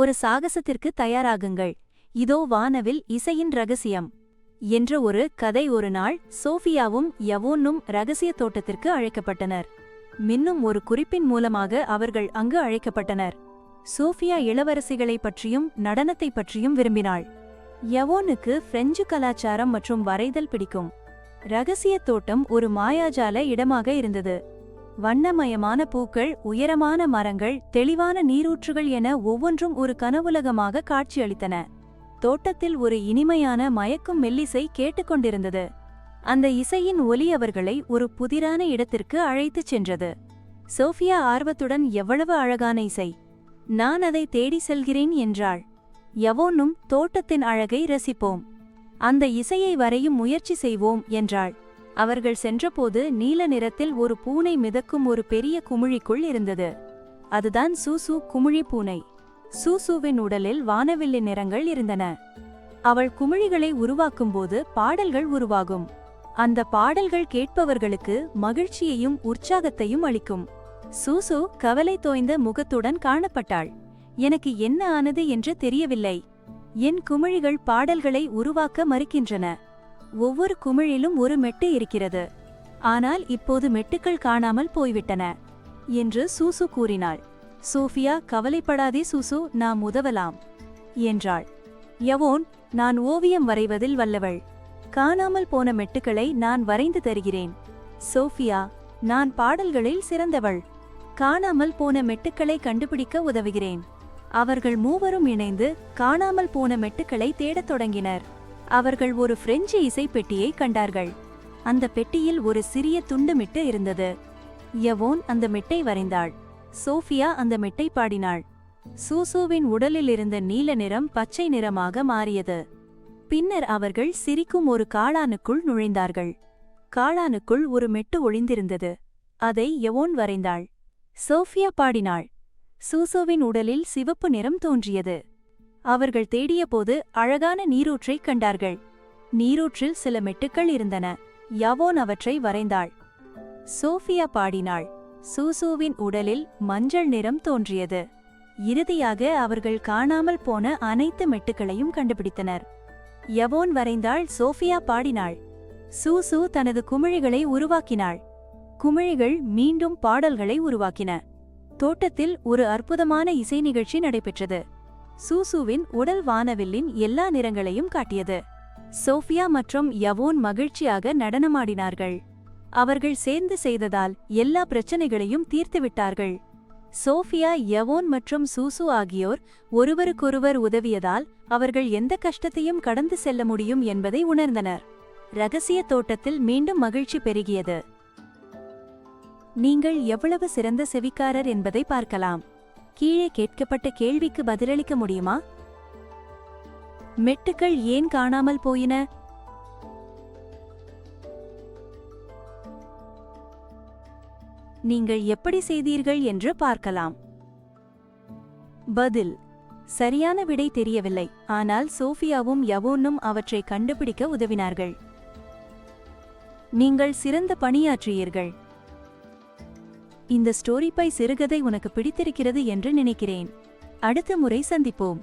ஒரு சாகசத்திற்கு தயாராகுங்கள். இதோ வானவில் இசையின் ரகசியம். என்ற ஒரு கதை ஒரு நாள் சோஃபியாவும் யவோன்னும் ரகசிய தோட்டத்திற்கு அழைக்கப்பட்டனர். மின்னும் ஒரு குறிப்பின் மூலமாக அவர்கள் அங்கு அழைக்கப்பட்டனர். சோஃபியா இளவரசிகளைப் பற்றியும் நடனத்தைப் பற்றியும் விரும்பினாள். யவோனுக்கு பிரெஞ்சு கலாச்சாரம் மற்றும் வரைதல் பிடிக்கும். ரகசிய தோட்டம் ஒரு மாயாஜால இடமாக இருந்தது. வண்ணமயமான பூக்கள் உயரமான மரங்கள் தெளிவான நீரூற்றுகள் என ஒவ்வொன்றும் ஒரு கனவுலகமாக காட்சியளித்தன. தோட்டத்தில் ஒரு இனிமையான மயக்கும் மெல்லிசை கேட்டுக்கொண்டிருந்தது. அந்த இசையின் ஒலி அவர்களை ஒரு புதிரான இடத்திற்கு அழைத்துச் சென்றது. சோஃபியா ஆர்வத்துடன் எவ்வளவு அழகான இசை. நான் அதை தேடி செல்கிறேன் என்றாள். எவோனும் தோட்டத்தின் அழகை ரசிப்போம். அந்த இசையை வரையும் முயற்சி செய்வோம் என்றாள். அவர்கள் சென்றபோது நீல நிறத்தில் ஒரு பூனை மிதக்கும் ஒரு பெரிய குமிழிக்குள் இருந்தது. அதுதான் சூசு குமிழி பூனை. சூசுவின் உடலில் வானவில்லி நிறங்கள் இருந்தன. அவள் குமிழிகளை உருவாக்கும்போது பாடல்கள் உருவாகும். அந்த பாடல்கள் கேட்பவர்களுக்கு மகிழ்ச்சியையும் உற்சாகத்தையும் அளிக்கும். சூசு கவலை தோய்ந்த முகத்துடன் காணப்பட்டாள். எனக்கு என்ன ஆனது என்று தெரியவில்லை. என் குமிழிகள் பாடல்களை உருவாக்க மறுக்கின்றன. ஒவ்வொரு குமிழிலும் ஒரு மெட்டு இருக்கிறது. ஆனால் இப்போது மெட்டுக்கள் காணாமல் போய்விட்டன என்று சூசு கூறினாள். சோஃபியா கவலைப்படாதே சூசு நாம் உதவலாம் என்றாள். யவோன் நான் ஓவியம் வரைவதில் வல்லவள். காணாமல் போன மெட்டுக்களை நான் வரைந்து தருகிறேன். சோஃபியா நான் பாடல்களில் சிறந்தவள். காணாமல் போன மெட்டுக்களை கண்டுபிடிக்க உதவுகிறேன். அவர்கள் மூவரும் இணைந்து காணாமல் போன மெட்டுக்களை தேடத் தொடங்கினர். அவர்கள் ஒரு பிரெஞ்சு இசைப்பெட்டியை கண்டார்கள். அந்த பெட்டியில் ஒரு சிறிய துண்டு மிட்டு இருந்தது. யவோன் அந்த மிட்டை வரைந்தாள். சோஃபியா அந்த மிட்டை பாடினாள். சூசூவின் உடலில் இருந்த நீல நிறம் பச்சை நிறமாக மாறியது. பின்னர் அவர்கள் சிரிக்கும் ஒரு காளானுக்குள் நுழைந்தார்கள். காளானுக்குள் ஒரு மெட்டு ஒளிந்திருந்தது. அதை யவோன் வரைந்தாள். சோஃபியா பாடினாள். சூசோவின் உடலில் சிவப்பு நிறம் தோன்றியது. அவர்கள் தேடியபோது அழகான நீரூற்றைக் கண்டார்கள். நீரூற்றில் சில மெட்டுக்கள் இருந்தன. யவோன் அவற்றை வரைந்தாள். சோஃபியா பாடினாள். சூசூவின் உடலில் மஞ்சள் நிறம் தோன்றியது. இறுதியாக அவர்கள் காணாமல் போன அனைத்து மெட்டுக்களையும் கண்டுபிடித்தனர். யவோன் வரைந்தாள் சோஃபியா பாடினாள். சூசு தனது குமிழிகளை உருவாக்கினாள். குமிழிகள் மீண்டும் பாடல்களை உருவாக்கின. தோட்டத்தில் ஒரு அற்புதமான இசை நிகழ்ச்சி நடைபெற்றது. சூசுவின் உடல் வானவில்லின் எல்லா நிறங்களையும் காட்டியது. சோஃபியா மற்றும் யவோன் மகிழ்ச்சியாக நடனமாடினார்கள். அவர்கள் சேர்ந்து செய்ததால் எல்லா பிரச்சனைகளையும் தீர்த்துவிட்டார்கள். சோஃபியா யவோன் மற்றும் சூசு ஆகியோர் ஒருவருக்கொருவர் உதவியதால் அவர்கள் எந்த கஷ்டத்தையும் கடந்து செல்ல முடியும் என்பதை உணர்ந்தனர். ரகசிய தோட்டத்தில் மீண்டும் மகிழ்ச்சி பெருகியது. நீங்கள் எவ்வளவு சிறந்த செவிக்காரர் என்பதை பார்க்கலாம். கீழே கேட்கப்பட்ட கேள்விக்கு பதிலளிக்க முடியுமா? மெட்டுக்கள் ஏன் காணாமல் போயின? நீங்கள் எப்படி செய்தீர்கள் என்று பார்க்கலாம். பதில். சரியான விடை தெரியவில்லை. ஆனால் சோஃபியாவும் யவோனும் அவற்றை கண்டுபிடிக்க உதவினார்கள். நீங்கள் சிறந்த பணியாற்றியீர்கள். இந்த ஸ்டோரி பை சிறுகதை உனக்கு பிடித்திருக்கிறது என்று நினைக்கிறேன். அடுத்த முறை சந்திப்போம்.